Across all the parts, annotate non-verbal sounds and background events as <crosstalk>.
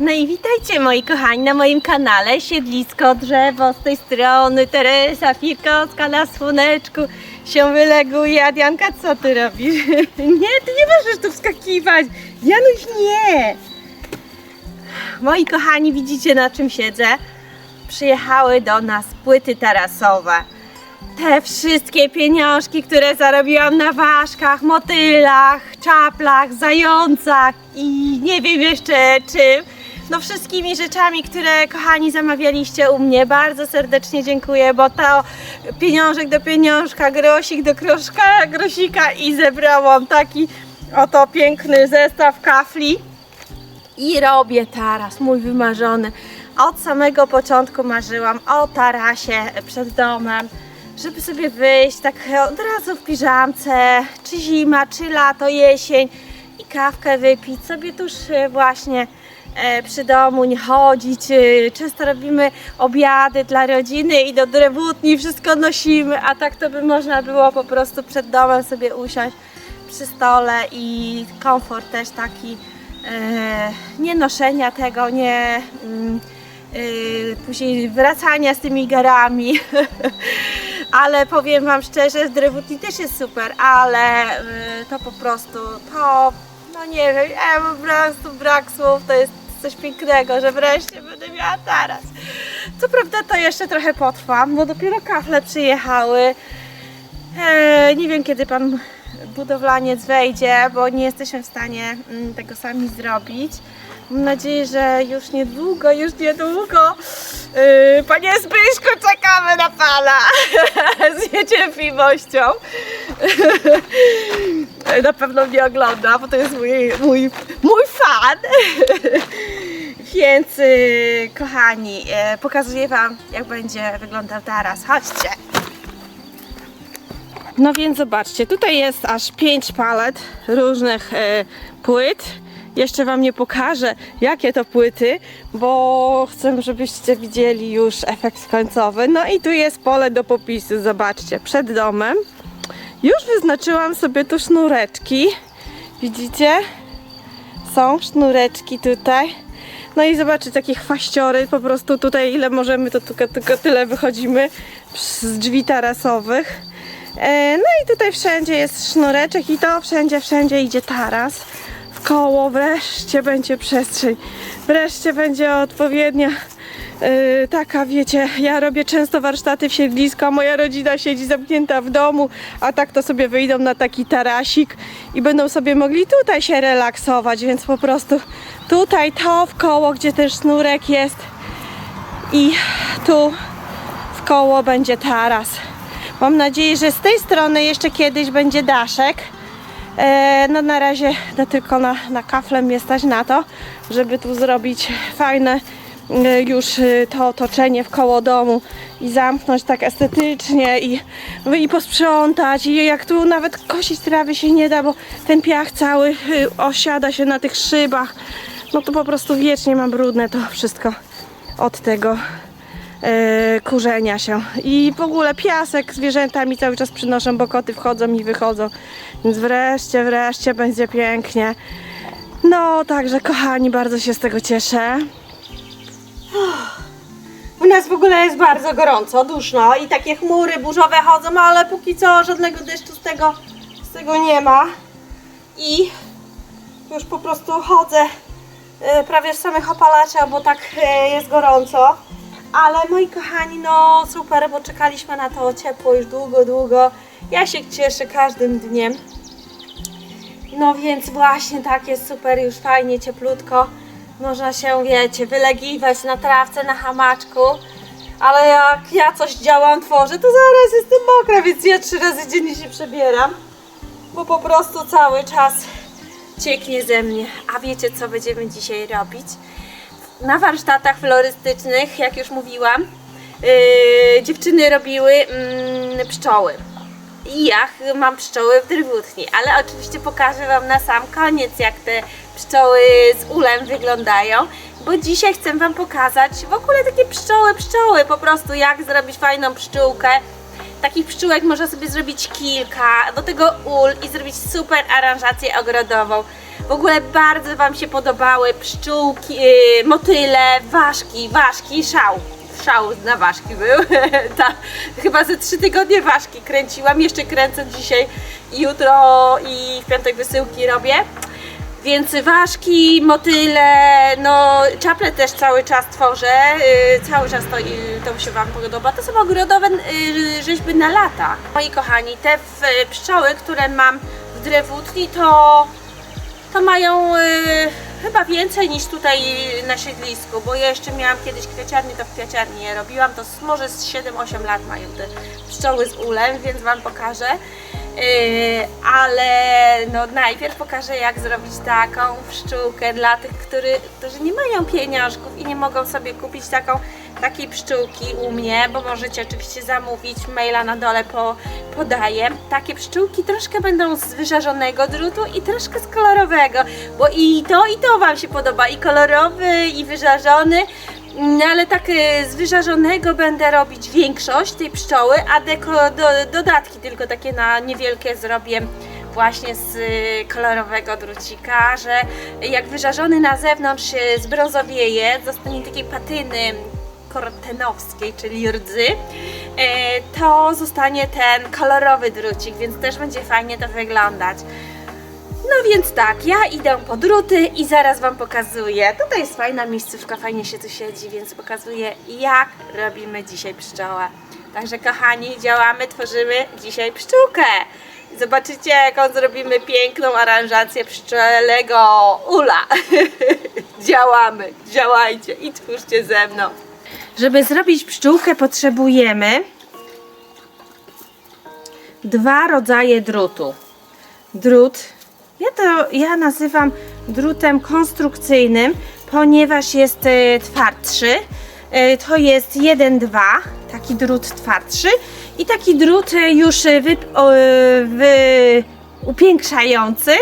No i witajcie moi kochani na moim kanale Siedlisko Drzewo z tej strony Teresa Firkowska na słoneczku się wyleguje. A Dianka co ty robisz? <laughs> Nie, ty nie możesz tu wskakiwać. Januś nie. Moi kochani widzicie na czym siedzę? Przyjechały do nas płyty tarasowe. Te wszystkie pieniążki, które zarobiłam na ważkach, motylach, czaplach, zającach i nie wiem jeszcze czym. No wszystkimi rzeczami, które kochani zamawialiście u mnie. Bardzo serdecznie dziękuję, bo to pieniążek do pieniążka, grosik do kroszka, grosika i zebrałam taki oto piękny zestaw kafli. I robię taras, mój wymarzony. Od samego początku marzyłam o tarasie przed domem, żeby sobie wyjść tak od razu w piżamce, czy zima, czy lato, jesień i kawkę wypić sobie tuż właśnie przy domu, nie chodzić. e, Często robimy obiady dla rodziny i do drewutni wszystko nosimy, a tak to by można było po prostu przed domem sobie usiąść przy stole i komfort też taki e, nie noszenia tego, nie mm, e, później wracania z tymi garami. <laughs> ale powiem Wam szczerze, z drewutni też jest super, ale e, to po prostu, to, no nie wiem, ja po prostu brak słów, to jest coś pięknego, że wreszcie będę miała taras. Co prawda to jeszcze trochę potrwa, bo dopiero kafle przyjechały. E, nie wiem kiedy pan budowlaniec wejdzie, bo nie jesteśmy w stanie mm, tego sami zrobić. Mam nadzieję, że już niedługo, już niedługo. Yy, panie Zbyszku, czekamy na pana <laughs> z niecierpliwością. Na pewno mnie ogląda, bo to jest mój, mój, mój fan. <laughs> Więc yy, kochani, yy, pokazuję wam jak będzie wyglądał teraz. Chodźcie. No więc zobaczcie, tutaj jest aż 5 palet różnych e, płyt. Jeszcze Wam nie pokażę, jakie to płyty, bo chcę, żebyście widzieli już efekt końcowy. No i tu jest pole do popisu, zobaczcie, przed domem. Już wyznaczyłam sobie tu sznureczki. Widzicie? Są sznureczki tutaj. No i zobaczcie, takie chwaściory, po prostu tutaj ile możemy, to tylko, tylko tyle wychodzimy z drzwi tarasowych. E, No i tutaj wszędzie jest sznureczek i to wszędzie, wszędzie idzie taras. W koło wreszcie będzie przestrzeń. Wreszcie będzie odpowiednia e, taka, wiecie, ja robię często warsztaty w siedlisku, a moja rodzina siedzi zamknięta w domu, a tak to sobie wyjdą na taki tarasik i będą sobie mogli tutaj się relaksować, więc po prostu tutaj to w koło, gdzie ten sznurek jest i tu w koło będzie taras. Mam nadzieję, że z tej strony jeszcze kiedyś będzie daszek. E, no na razie no tylko na, na kafle mnie stać na to, żeby tu zrobić fajne już e, to otoczenie w koło domu i zamknąć tak estetycznie i, i posprzątać i jak tu nawet kosić trawy się nie da, bo ten piach cały e, osiada się na tych szybach. No to po prostu wiecznie mam brudne to wszystko od tego e, kurzenia się. I w ogóle piasek zwierzęta mi cały czas przynoszą, bo koty wchodzą i wychodzą. Więc wreszcie, wreszcie będzie pięknie. No, także kochani, bardzo się z tego cieszę. U nas w ogóle jest bardzo gorąco, duszno i takie chmury burzowe chodzą, ale póki co żadnego deszczu z tego, z tego nie ma. I już po prostu chodzę e, prawie w samych opalaczach, bo tak e, jest gorąco. Ale moi kochani, no super, bo czekaliśmy na to ciepło już długo, długo. Ja się cieszę każdym dniem. No więc właśnie tak jest super, już fajnie, cieplutko. Można się, wiecie, wylegiwać na trawce, na hamaczku. Ale jak ja coś działam, tworzę, to zaraz jestem mokra, więc ja trzy razy dziennie się przebieram. Bo po prostu cały czas cieknie ze mnie. A wiecie, co będziemy dzisiaj robić? na warsztatach florystycznych, jak już mówiłam, yy, dziewczyny robiły mm, pszczoły. I ja ch- mam pszczoły w drewutni, ale oczywiście pokażę Wam na sam koniec, jak te pszczoły z ulem wyglądają, bo dzisiaj chcę Wam pokazać w ogóle takie pszczoły, pszczoły, po prostu jak zrobić fajną pszczółkę. Takich pszczółek można sobie zrobić kilka, do tego ul i zrobić super aranżację ogrodową. W ogóle bardzo Wam się podobały pszczółki, yy, motyle, ważki, ważki, szał. Szał na ważki był. <laughs> Ta, chyba ze trzy tygodnie ważki kręciłam. Jeszcze kręcę dzisiaj, i jutro i w piątek wysyłki robię. Więc ważki, motyle, no czaple też cały czas tworzę, yy, cały czas to, yy, to się Wam podoba. To są ogrodowe yy, rzeźby na lata. Moi kochani, te w, pszczoły, które mam w drewutni, to, to mają yy, chyba więcej niż tutaj na siedlisku, bo ja jeszcze miałam kiedyś kwiaciarnię, to w kwiaciarni je robiłam, to może z 7-8 lat mają te pszczoły z ulem, więc Wam pokażę. Yy, ale no najpierw pokażę jak zrobić taką pszczółkę dla tych, który, którzy nie mają pieniążków i nie mogą sobie kupić taką, takiej pszczółki u mnie, bo możecie oczywiście zamówić, maila na dole po, podaję. Takie pszczółki troszkę będą z wyżarzonego drutu i troszkę z kolorowego, bo i to i to Wam się podoba, i kolorowy i wyżarzony. No ale tak y, z wyżarzonego będę robić większość tej pszczoły, a deko, do, dodatki tylko takie na niewielkie zrobię właśnie z y, kolorowego drucika, że jak wyżarzony na zewnątrz zbrązowieje, zostanie takiej patyny kortenowskiej, czyli rdzy, to zostanie ten kolorowy drucik, więc też będzie fajnie to wyglądać. No więc tak, ja idę po druty i zaraz Wam pokazuję. Tutaj jest fajna miejscówka, fajnie się tu siedzi, więc pokazuję jak robimy dzisiaj pszczołę. Także kochani, działamy, tworzymy dzisiaj pszczółkę. Zobaczycie jaką zrobimy piękną aranżację pszczelego ula. <laughs> działamy, działajcie i twórzcie ze mną. Żeby zrobić pszczółkę potrzebujemy dwa rodzaje drutu. Drut ja to ja nazywam drutem konstrukcyjnym, ponieważ jest e, twardszy. E, to jest 1-2, taki drut twardszy i taki drut e, już wy, wy, upiększający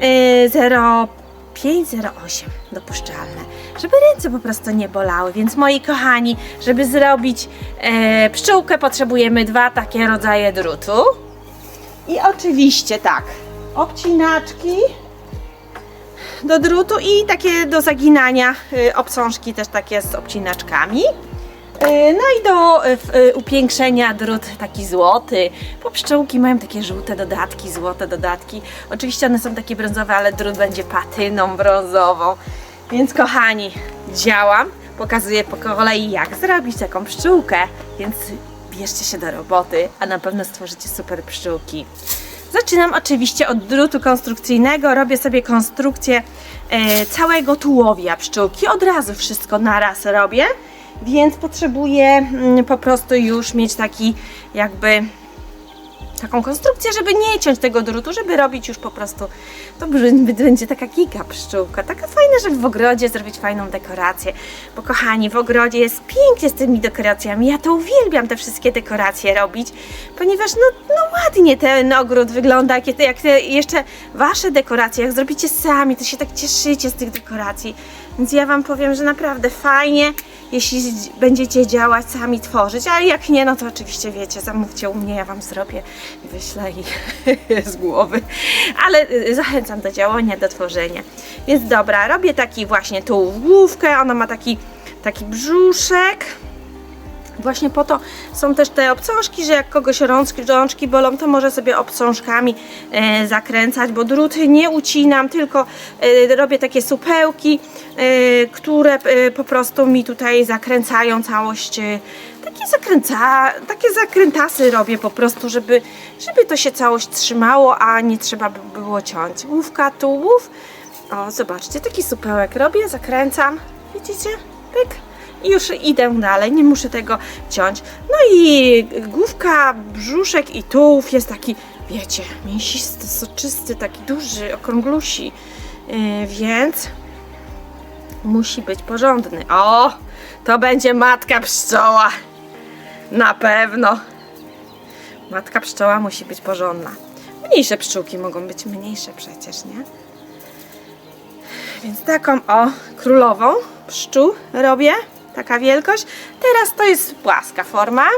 e, 0,5-0,8 dopuszczalne, żeby ręce po prostu nie bolały. Więc moi kochani, żeby zrobić e, pszczółkę potrzebujemy dwa takie rodzaje drutu. I oczywiście tak, obcinaczki do drutu i takie do zaginania y, obsążki też takie z obcinaczkami. Y, No i do y, upiększenia drut taki złoty. Bo pszczółki mają takie żółte dodatki, złote dodatki. Oczywiście one są takie brązowe, ale drut będzie patyną brązową. Więc kochani, działam. Pokazuję po kolei jak zrobić taką pszczółkę. Więc bierzcie się do roboty, a na pewno stworzycie super pszczółki. Zaczynam oczywiście od drutu konstrukcyjnego. Robię sobie konstrukcję e, całego tułowia pszczółki. Od razu wszystko naraz robię, więc potrzebuję mm, po prostu już mieć taki jakby taką konstrukcję, żeby nie ciąć tego drutu, żeby robić już po prostu, to będzie taka giga pszczółka, taka fajna, żeby w ogrodzie zrobić fajną dekorację, bo kochani, w ogrodzie jest pięknie z tymi dekoracjami, ja to uwielbiam te wszystkie dekoracje robić, ponieważ no, no ładnie ten ogród wygląda, jak, te- jak te jeszcze wasze dekoracje, jak zrobicie sami, to się tak cieszycie z tych dekoracji, więc ja wam powiem, że naprawdę fajnie, jeśli będziecie działać, sami tworzyć, ale jak nie, no to oczywiście wiecie, zamówcie u mnie, ja wam zrobię, wyślę i <laughs> z głowy. Ale y, zachęcam do działania, do tworzenia. Więc dobra, robię taki właśnie tu główkę, ona ma taki, taki brzuszek. Właśnie po to są też te obcążki, że jak kogoś rączki, rączki bolą, to może sobie obcążkami e, zakręcać, bo druty nie ucinam, tylko e, robię takie supełki, e, które e, po prostu mi tutaj zakręcają całość. E, takie, zakręca, takie zakrętasy robię po prostu, żeby, żeby to się całość trzymało, a nie trzeba by było ciąć. Główka, tułów. O, zobaczcie, taki supełek robię, zakręcam. Widzicie? Pyk i już idę dalej, nie muszę tego ciąć. No i główka, brzuszek i tułów jest taki, wiecie, mięsisty, soczysty, taki duży, okrąglusi, yy, więc musi być porządny. O, to będzie matka pszczoła. Na pewno. Matka pszczoła musi być porządna. Mniejsze pszczółki mogą być mniejsze przecież, nie? Więc taką o królową pszczół robię. Taka wielkość. Teraz to jest płaska forma.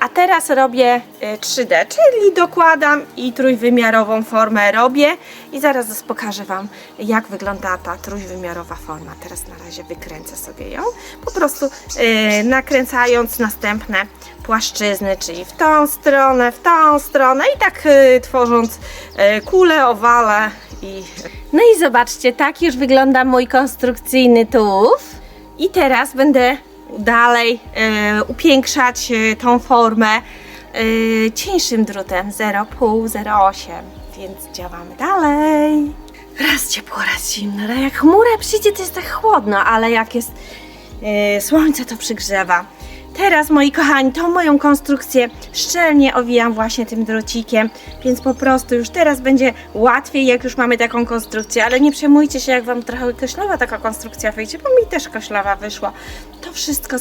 A teraz robię y, 3D, czyli dokładam i trójwymiarową formę robię i zaraz pokażę Wam, jak wygląda ta trójwymiarowa forma. Teraz na razie wykręcę sobie ją, po prostu y, nakręcając następne płaszczyzny, czyli w tą stronę, w tą stronę i tak y, tworząc y, kule, owale i... No i zobaczcie, tak już wygląda mój konstrukcyjny tułów. I teraz będę dalej e, upiększać e, tą formę e, cieńszym drutem 0,5, 0,8, więc działamy dalej. Raz ciepło, raz zimno. ale Jak chmura przyjdzie, to jest tak chłodno, ale jak jest słońce, to przygrzewa. Teraz, moi kochani, tą moją konstrukcję szczelnie owijam właśnie tym drocikiem, więc po prostu już teraz będzie łatwiej, jak już mamy taką konstrukcję, ale nie przejmujcie się, jak Wam trochę koślawa taka konstrukcja wyjdzie, bo mi też koślawa wyszła. To wszystko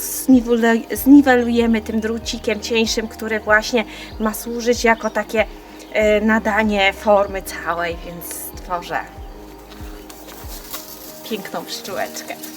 zniwelujemy tym drucikiem cieńszym, który właśnie ma służyć jako takie e, nadanie formy całej, więc tworzę piękną pszczółeczkę.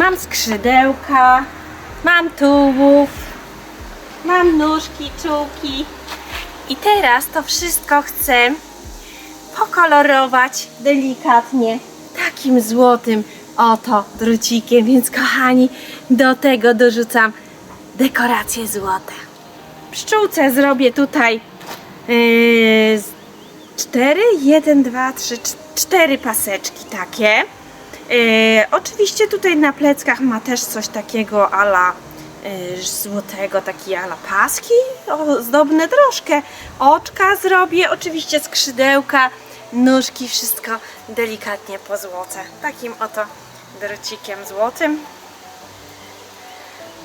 Mam skrzydełka, mam tułów, mam nóżki, czułki. I teraz to wszystko chcę pokolorować delikatnie takim złotym oto drucikiem. Więc kochani, do tego dorzucam dekoracje złote. Pszczółce zrobię tutaj yy, z cztery, jeden, dwa, trzy, cz- cztery paseczki takie. E, oczywiście tutaj na pleckach ma też coś takiego ala e, złotego, taki ala paski ozdobne troszkę. Oczka zrobię, oczywiście skrzydełka, nóżki, wszystko delikatnie po złoce. Takim oto drocikiem złotym.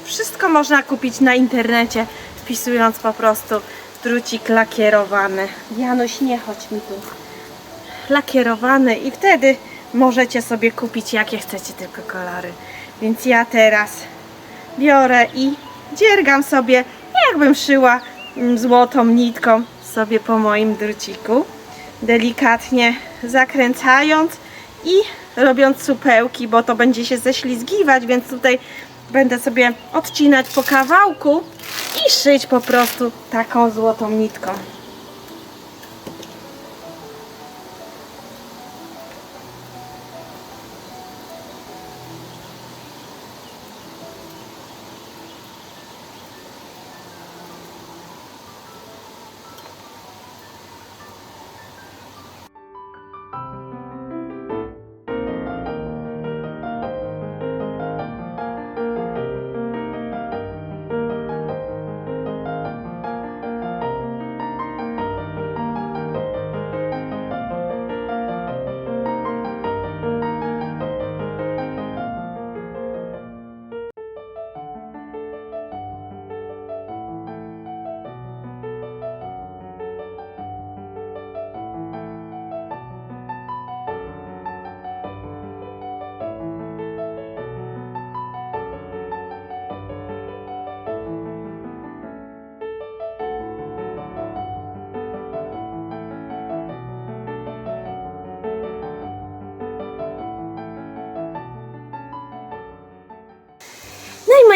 Wszystko można kupić na internecie, wpisując po prostu drucik lakierowany. Januś, nie chodź mi tu lakierowany i wtedy możecie sobie kupić jakie chcecie tylko kolory. Więc ja teraz biorę i dziergam sobie, jakbym szyła mm, złotą nitką sobie po moim druciku. Delikatnie zakręcając i robiąc supełki, bo to będzie się ześlizgiwać, więc tutaj będę sobie odcinać po kawałku i szyć po prostu taką złotą nitką.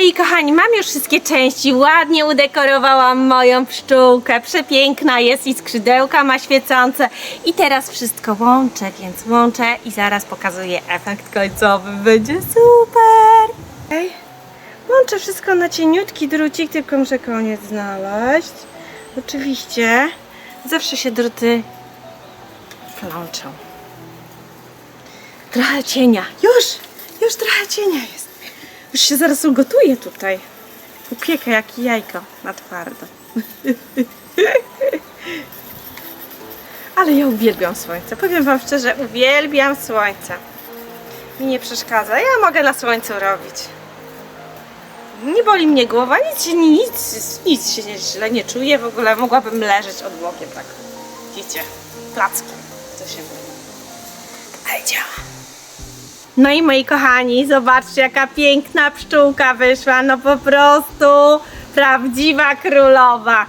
I moi kochani, mam już wszystkie części. Ładnie udekorowałam moją pszczółkę. Przepiękna jest i skrzydełka ma świecące. I teraz wszystko łączę, więc łączę i zaraz pokazuję efekt końcowy. Będzie super! Okej. Łączę wszystko na cieniutki drucik, tylko muszę koniec znaleźć. Oczywiście zawsze się druty plączą. Trochę cienia. Już! Już trochę cienia jest. Już się zaraz ugotuje tutaj. Upiekę jak jajko na twardo. <laughs> Ale ja uwielbiam słońce. Powiem Wam szczerze, uwielbiam słońce. Mi nie przeszkadza. Ja mogę na słońcu robić. Nie boli mnie głowa, nic, nic, nic się źle nie czuję, w ogóle mogłabym leżeć odwłokiem tak. Widzicie, placki, to się mówi. Ale działa. No i moi kochani, zobaczcie jaka piękna pszczółka wyszła, no po prostu prawdziwa królowa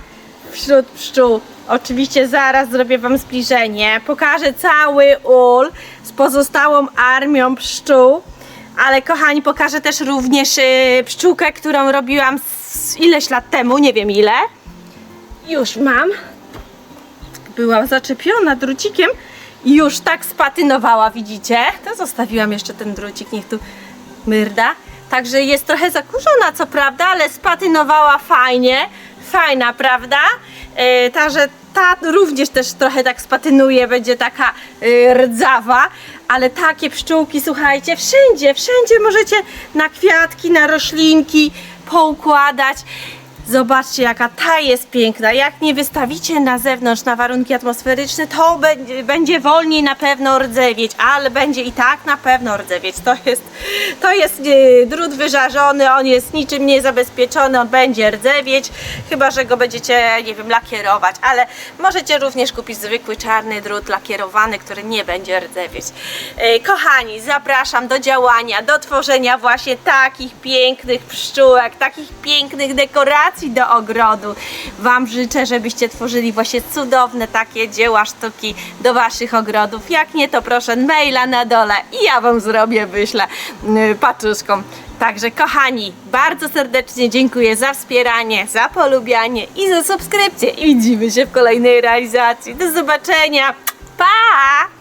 wśród pszczół. Oczywiście zaraz zrobię wam zbliżenie, pokażę cały ul z pozostałą armią pszczół, ale kochani pokażę też również y, pszczółkę, którą robiłam ileś lat temu, nie wiem ile. Już mam była zaczepiona drucikiem już tak spatynowała, widzicie? To zostawiłam jeszcze ten drucik, niech tu myrda. Także jest trochę zakurzona, co prawda, ale spatynowała fajnie. Fajna, prawda? Yy, także ta również też trochę tak spatynuje, będzie taka yy, rdzawa. Ale takie pszczółki, słuchajcie, wszędzie, wszędzie możecie na kwiatki, na roślinki poukładać. Zobaczcie, jaka ta jest piękna. Jak nie wystawicie na zewnątrz na warunki atmosferyczne, to będzie, wolniej na pewno rdzewieć, ale będzie i tak na pewno rdzewieć. To jest, to jest e, drut wyżarzony, on jest niczym niezabezpieczony, on będzie rdzewieć, chyba że go będziecie, nie wiem, lakierować, ale możecie również kupić zwykły czarny drut lakierowany, który nie będzie rdzewieć. E, Kochani, zapraszam do działania, do tworzenia właśnie takich pięknych pszczółek, takich pięknych dekoracji do ogrodu. Wam życzę, żebyście tworzyli właśnie cudowne takie dzieła sztuki do Waszych ogrodów. Jak nie, to proszę maila na dole i ja Wam zrobię, wyślę yy, paczuszką. Także kochani, bardzo serdecznie dziękuję za wspieranie, za polubianie i za subskrypcję. I widzimy się w kolejnej realizacji. Do zobaczenia. Pa!